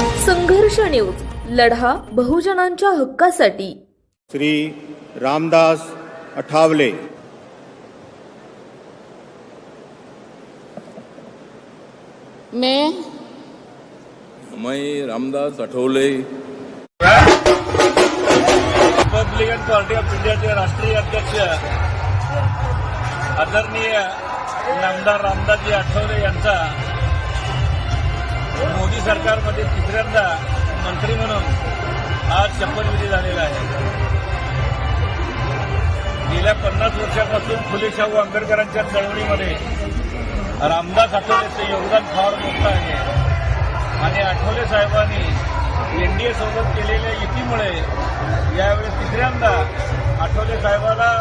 संघर्ष न्यूज. लढा बहुजनांच्या हक्कासाठी. श्री रामदास अठावले मैं. मैं Ramdas Athawale. Republican party of इंडियाचे राष्ट्रीय अध्यक्ष आदरणीय नामदार रामदासजी आठवले यांचा मोदी सरकारमध्ये तिसऱ्यांदा मंत्री म्हणून आज शपथविधी झालेला आहे. गेल्या पन्नास वर्षापासून फुले शाहू आंबेडकरांच्या चळवळीमध्ये रामदास आठवलेचं योगदान फार मोठं आहे. आणि आठवले साहेबांनी एनडीए सोबत केलेल्या युतीमुळे यावेळी तिसऱ्यांदा आठवले साहेबाला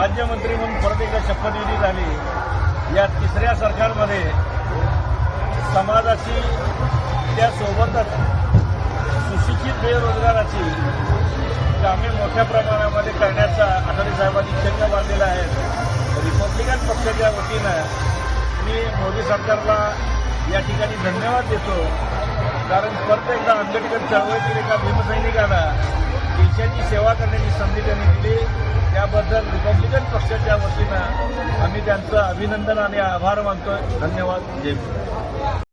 राज्यमंत्री म्हणून परत एकदा शपथविधी झाली. या तिसऱ्या सरकारमध्ये समाजाची त्यासोबतच सुशिक्षित बेरोजगाराची कामे मोठ्या प्रमाणामध्ये करण्याचा आठवले साहेबांनी चंग बांधलेला आहे. रिपब्लिकन पक्षाच्या वतीनं मी मोदी सरकारला या ठिकाणी धन्यवाद देतो. कारण परत एकदा आंबेडकर चळवळीतील एका भीमसैनिकाला देशाची सेवा करण्याची संधी त्यांनी दिली. त्याबद्दल रिपब्लिकन पक्षाच्या वतीनं आम्ही त्यांचं अभिनंदन आणि आभार मानतो धन्यवाद. जय